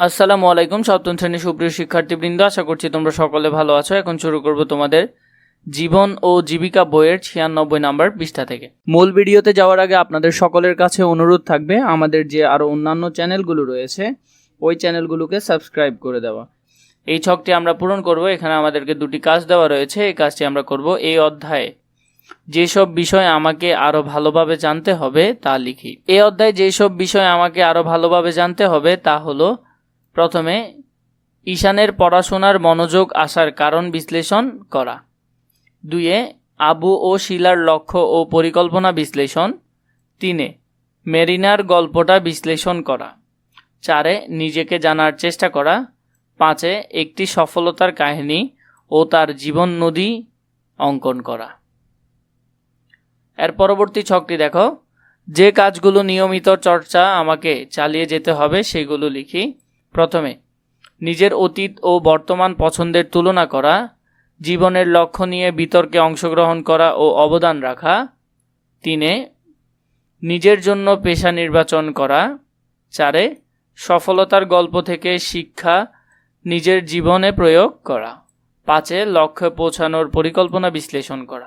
আসসালামু আলাইকুম, সপ্তম শ্রেণির সুপ্রিয় শিক্ষার্থীবৃন্দ। আশা করছি তোমরা সকলে ভালো আছো। এখন শুরু করব তোমাদের জীবন ও জীবিকা বইয়ের ছিয়ানব্বই নাম্বার পৃষ্ঠা থেকে। মূল ভিডিওতে যাওয়ার আগে আপনাদের সকলের কাছে অনুরোধ থাকবে, আমাদের যে আরও অন্যান্য চ্যানেলগুলো রয়েছে, ওই চ্যানেলগুলোকে সাবস্ক্রাইব করে দেওয়া। এই ছকটি আমরা পূরণ করব, এখানে আমাদেরকে দুটি কাজ দেওয়া রয়েছে। এই কাজটি আমরা করব এই অধ্যায়ে। যেসব বিষয় আমাকে আরও ভালোভাবে জানতে হবে তা লিখি। এই অধ্যায়ে যেসব বিষয় আমাকে আরও ভালোভাবে জানতে হবে তা হলো প্রথমে, ঈশানের পড়াশোনার মনোযোগ আসার কারণ বিশ্লেষণ করা। দুইয়ে, আবু ও শিলার লক্ষ্য ও পরিকল্পনা বিশ্লেষণ। তিনে, মেরিনার গল্পটা বিশ্লেষণ করা। চারে, নিজেকে জানার চেষ্টা করা। পাঁচে, একটি সফলতার কাহিনী ও তার জীবন নদী অঙ্কন করা। এর পরবর্তী ছকটি দেখো। যে কাজগুলো নিয়মিত চর্চা আমাকে চালিয়ে যেতে হবে সেগুলো লিখি। প্রথমে, নিজের অতীত ও বর্তমান পছন্দের তুলনা করা, জীবনের লক্ষ্য নিয়ে বিতর্কে অংশগ্রহণ করা ও অবদান রাখা। তিনে, নিজের জন্য পেশা নির্বাচন করা। চারে, সফলতার গল্প থেকে শিক্ষা, নিজের জীবনে প্রয়োগ করা। পাঁচে, লক্ষ্যে পৌঁছানোর পরিকল্পনা বিশ্লেষণ করা।